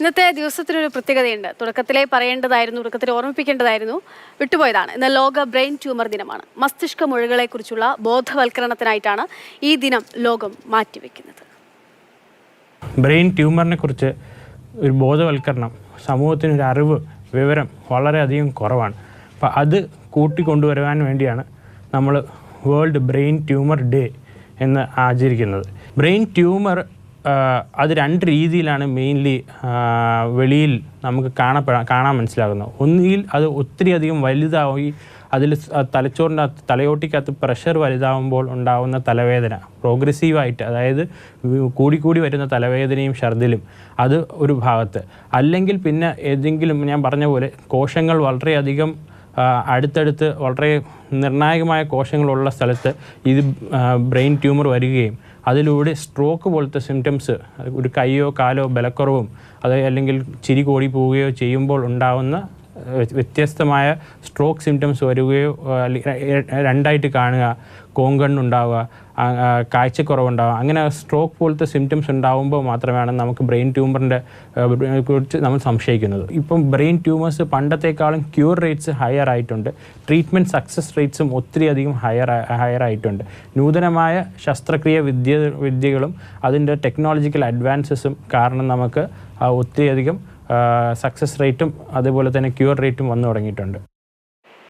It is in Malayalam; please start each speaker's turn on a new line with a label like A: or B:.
A: ഇന്നത്തെ ദിവസത്തിനൊരു പ്രത്യേകതയുണ്ട്. തുടക്കത്തിലേ പറയേണ്ടതായിരുന്നു തുടക്കത്തിൽ ഓർമ്മിപ്പിക്കേണ്ടതായിരുന്നു വിട്ടുപോയതാണ്. ഇന്ന് ലോക ബ്രെയിൻ ട്യൂമർ ദിനമാണ്. മസ്തിഷ്ക മുഴകളെക്കുറിച്ചുള്ള ബോധവൽക്കരണത്തിനായിട്ടാണ് ഈ ദിനം ലോകം മാറ്റിവെക്കുന്നത്.
B: ബ്രെയിൻ ട്യൂമറിനെ കുറിച്ച് ഒരു ബോധവൽക്കരണം സമൂഹത്തിനൊരു അറിവ് വിവരം വളരെയധികം കുറവാണ്. അപ്പം അത് കൂട്ടിക്കൊണ്ടുവരുവാൻ വേണ്ടിയാണ് നമ്മൾ വേൾഡ് ബ്രെയിൻ ട്യൂമർ ഡേ എന്ന് ആചരിക്കുന്നത്. ബ്രെയിൻ ട്യൂമർ അത് രണ്ട് രീതിയിലാണ് മെയിൻലി വെളിയിൽ നമുക്ക് കാണപ്പെടാൻ കാണാൻ മനസ്സിലാകുന്നത്. ഒന്നുകിൽ അത് ഒത്തിരി അധികം വലുതായി അതിൽ തലച്ചോറിന്റെ അകത്ത് തലയോട്ടിക്കകത്ത് പ്രഷർ വലുതാവുമ്പോൾ ഉണ്ടാകുന്ന തലവേദന പ്രോഗ്രസീവായിട്ട് അതായത് കൂടിക്കൂടി വരുന്ന തലവേദനയും ഛർദിലും അത് ഒരു ഭാഗത്ത്. അല്ലെങ്കിൽ പിന്നെ ഏതെങ്കിലും ഞാൻ പറഞ്ഞ പോലെ കോശങ്ങൾ വളരെയധികം അടുത്തടുത്ത് വളരെ നിർണായകമായ കോശങ്ങളുള്ള സ്ഥലത്ത് ഇത് ബ്രെയിൻ ട്യൂമർ വരികയും അതിലൂടെ സ്ട്രോക്ക് പോലത്തെ സിംറ്റംസ് ഒരു കൈയോ കാലോ ബലക്കുറവും അത് അല്ലെങ്കിൽ ചിരി കോടി പോവുകയോ ചെയ്യുമ്പോൾ ഉണ്ടാവുന്ന വ്യത്യസ്തമായ സ്ട്രോക്ക് സിംറ്റംസ് വരികയോ രണ്ടായിട്ട് കാണുക കോങ്കണ്ണുണ്ടാവുക കാഴ്ചക്കുറവുണ്ടാവുക അങ്ങനെ സ്ട്രോക്ക് പോലത്തെ സിംറ്റംസ് ഉണ്ടാവുമ്പോൾ മാത്രമാണ് നമുക്ക് ബ്രെയിൻ ട്യൂമറിന്റെ കുറിച്ച് നമ്മൾ സംശയിക്കുന്നത്. ഇപ്പം ബ്രെയിൻ ട്യൂമേഴ്സ് പണ്ടത്തെക്കാളും ക്യൂർ റേറ്റ്സ് ഹയർ ആയിട്ടുണ്ട്. ട്രീറ്റ്മെന്റ് സക്സസ് റേറ്റ്സും ഒത്തിരി അധികം ഹയർ ഹയർ ആയിട്ടുണ്ട്. നൂതനമായ ശസ്ത്രക്രിയ വിദ്യ വിദ്യകളും അതിന്റെ ടെക്നോളജിക്കൽ അഡ്വാൻസസും കാരണം നമുക്ക് ഒത്തിരി അധികം സക്സസ് റേറ്റും അതുപോലെ തന്നെ ക്യൂർ റേറ്റും വന്നു തുടങ്ങിയിട്ടുണ്ട്.